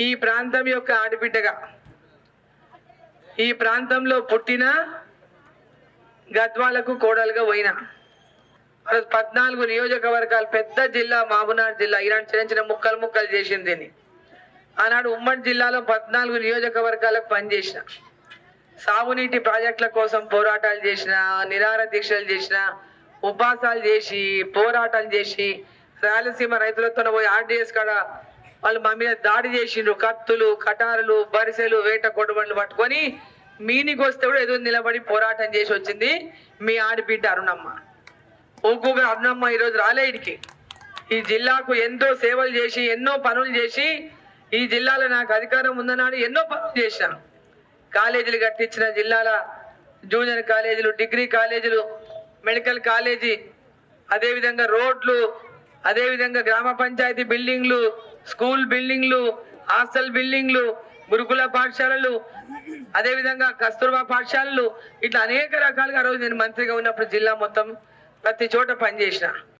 ఈ ప్రాంతం యొక్క ఆడబిడ్డగా ఈ ప్రాంతంలో పుట్టిన గద్వాలకు కోడలుగా పోయిన పద్నాలుగు నియోజకవర్గాలు పెద్ద జిల్లా మహబూబ్నగర్ జిల్లా ఇలాంటి చిన్న చిన్న ముక్కలు ముక్కలు చేసింది దీన్ని. ఆనాడు ఉమ్మడి జిల్లాలో పద్నాలుగు నియోజకవర్గాలకు పనిచేసిన సాగునీటి ప్రాజెక్టుల కోసం పోరాటాలు చేసిన నిరార దీక్షలు చేసిన ఉపవాసాలు చేసి పోరాటాలు చేసి రాయలసీమ రైతులతో పోయి ఆర్డీఎస్ కాడ వాళ్ళు మా మీద దాడి చేసిండ్రు. కత్తులు కటారులు బరిసెలు వేట కొడబండ్లు పట్టుకొని మీనికి వస్తే కూడా ఎదురు నిలబడి పోరాటం చేసి వచ్చింది మీ ఆడబిడ్డ అరుణమ్మ. ఒక్కొక్క అరుణమ్మ ఈరోజు రాలే ఇడికి. ఈ జిల్లాకు ఎంతో సేవలు చేసి ఎన్నో పనులు చేసి ఈ జిల్లాలో నాకు అధికారం ఉందన్నాడు ఎన్నో పనులు చేశాను కాలేజీలు కట్టించిన జిల్లాల జూనియర్ కాలేజీలు డిగ్రీ కాలేజీలు మెడికల్ కాలేజీ అదేవిధంగా రోడ్లు అదేవిధంగా గ్రామ పంచాయతీ బిల్డింగ్లు స్కూల్ బిల్డింగ్లు హాస్టల్ బిల్డింగ్లు గురుకుల పాఠశాలలు అదేవిధంగా కస్తూర్బా పాఠశాలలు ఇట్లా అనేక రకాలుగా రోజు నేను మంత్రిగా ఉన్నప్పుడు జిల్లా మొత్తం ప్రతి చోట పనిచేసిన.